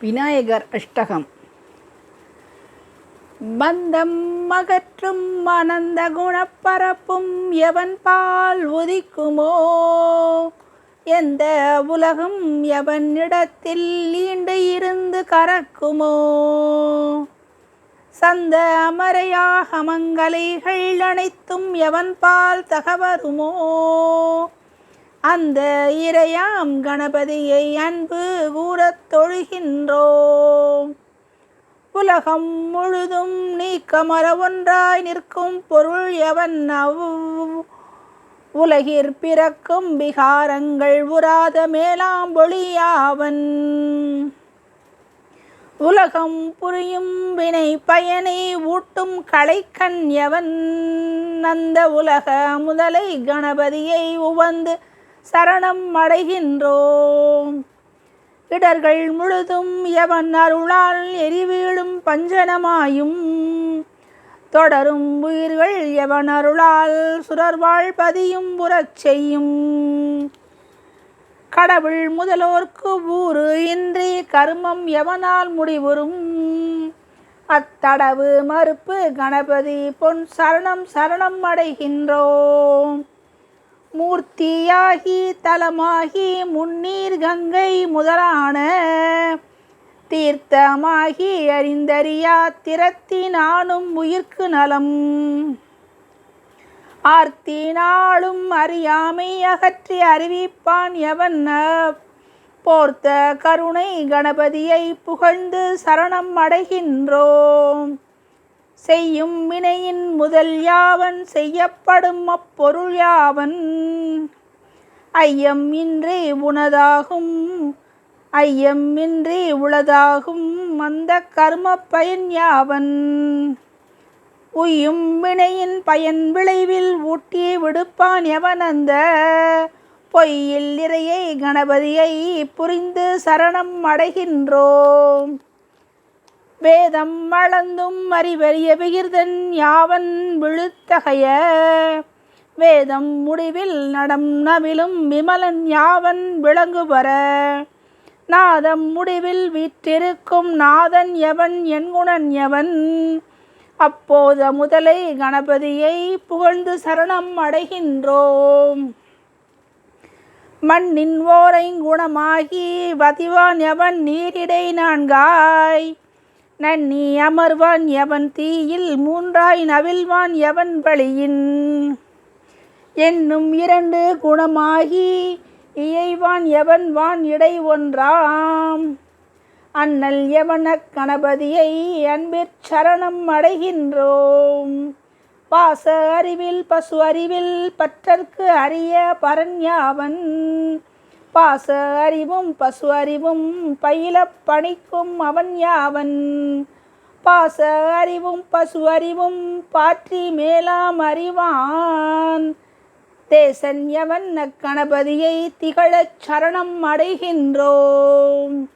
விநாயகர் அஷ்டகம். பந்தம் மகற்றும் அனந்த குணப்பரப்பும் எவன் பால் உதிக்குமோ? எந்த உலகம் எவன் இடத்தில் ஈண்டு இருந்து கறக்குமோ? சந்த அமரையாக மங்கலைகள் அனைத்தும் எவன் பால் தகவருமோ? அந்த இறையாம் கணபதியை அன்பு கூறத் தொழுகின்றோம். உலகம் முழுதும் நீக்கமர ஒன்றாய் நிற்கும் பொருள் எவன் அவ் உலகிற் பிறக்கும் விகாரங்கள் உராத மேலாம்பொழியாவன் உலகம் புரியும் வினை பயனை ஊட்டும் களைக்கண் எவன். அந்த உலக முதலை கணபதியை உவந்து சரணம் அடைகின்றோம். இடர்கள் முழுதும் எவன் அருளால் எரிவீழும் பஞ்சனமாயும் தொடரும் உயிர்கள் எவன் அருளால் சுரர்வாழ் பதியும் புறச் செய்யும். கடவுள் முதலோர்க்கு ஊறு இன்றி கர்மம் எவனால் முடிவுறும்? அத்தடவு மறுப்பு கணபதி பொன் சரணம் சரணம் அடைகின்றோம். மூர்த்தியாகி தலமாகி முன்னீர் கங்கை முதலான தீர்த்தமாகி அறிந்தறியா திறத்தினானும் உயிர்க்கு நலம். ஆர்த்தினாலும் அறியாமை அகற்றி அறிவிப்பான் எவன் போர்த்த கருணை கணபதியை புகழ்ந்து சரணம் அடைகின்றோம். செய்யும் வினையின் முதல் யாவன் செய்யப்படும் அப்பொருள் யாவன்? ஐயம் இன்றி உனதாகும் ஐயம் இன்றி உளதாகும் அந்த கர்ம பயன் யாவன்? உயும் வினையின் பயன் விளைவில் ஊட்டி விடுப்பான் எவன் அந்த? பொய்யில் நிறையை கணபதியை புரிந்து சரணம் அடைகின்றோம். வேதம் வளர்ந்தும் அறிவறிய விகிர்தன் யாவன் விழுத்தகைய. வேதம் முடிவில் நடம் நவிலும் விமலன் யாவன் விளங்குவர நாதம் முடிவில் வீற்றிருக்கும் நாதன் எவன் என்குணன் எவன். அப்போத முதலை கணபதியை புகழ்ந்து சரணம் அடைகின்றோம். மண்ணின் ஓரை குணமாகி வதிவான் எவன் நீரிடை நான்காய். நன்னி அமர்வான் எவன் தீயில் மூன்றாய் நவில்வான் எவன் வழியின்? என்னும் இரண்டு குணமாகி இயைவான் எவன் வான் இடை ஒன்றாம்? அண்ணல் எவன கணபதியை அன்பிற் சரணம் அடைகின்றோம்? பாச அறிவில் பசு அறிவில் பற்றற்கு அரிய பரண்யாவன் பாச அறிவும் பசு அறிவும் பயில பணிக்கும் அவன் யாவன்? பாச அறிவும் பசு அறிவும் பாற்றி மேலாம் அறிவான். தேசன் எவன் கணபதியை திகழச் சரணம் அடைகின்றோம்.